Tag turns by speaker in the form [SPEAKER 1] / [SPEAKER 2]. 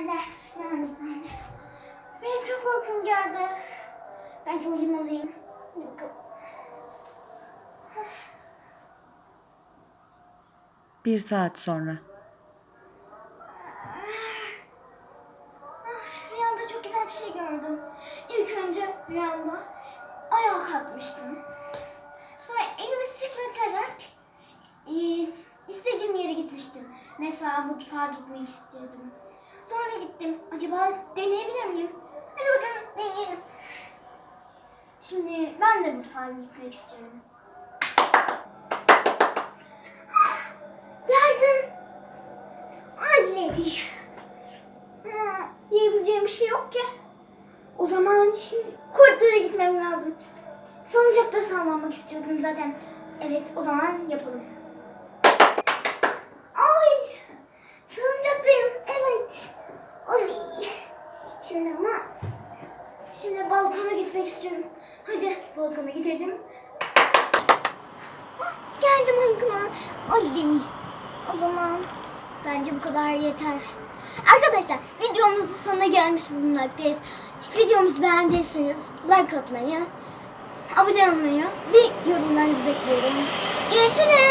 [SPEAKER 1] Nerede? Benim çok korkum geldi. Ben. Hadi bakalım.
[SPEAKER 2] Bir saat sonra.
[SPEAKER 1] Ah, Rüyamda çok güzel bir şey gördüm. İlk önce rüyamda ayağa kalkmıştım. Sonra elimi sıçratarak e, istediğim yere gitmiştim. Mesela mutfağa gitmek istiyordum. Gittim. Acaba deneyebilir miyim? Hadi bakalım deneyelim. Şimdi ben de mutfağa gitmek istiyorum. Geldim. Anne. Ha, yiyebileceğim bir şey yok ki. O zaman şimdi koridora gitmem lazım. Salıncakta sallanmak istiyordum zaten. Evet o zaman yapalım. Ay! Salıncaktayım. Evet. Oley. Ama şimdi balkona gitmek istiyorum. Hadi balkona gidelim. Ah, Geldim balkona. Oley. O zaman bence bu kadar yeter. Arkadaşlar videomuzun sonuna gelmiş bulunmaktayız. Videomuzu beğendiyseniz like atmayı, abone olmayı ve yorumlarınızı bekliyorum. Görüşürüz.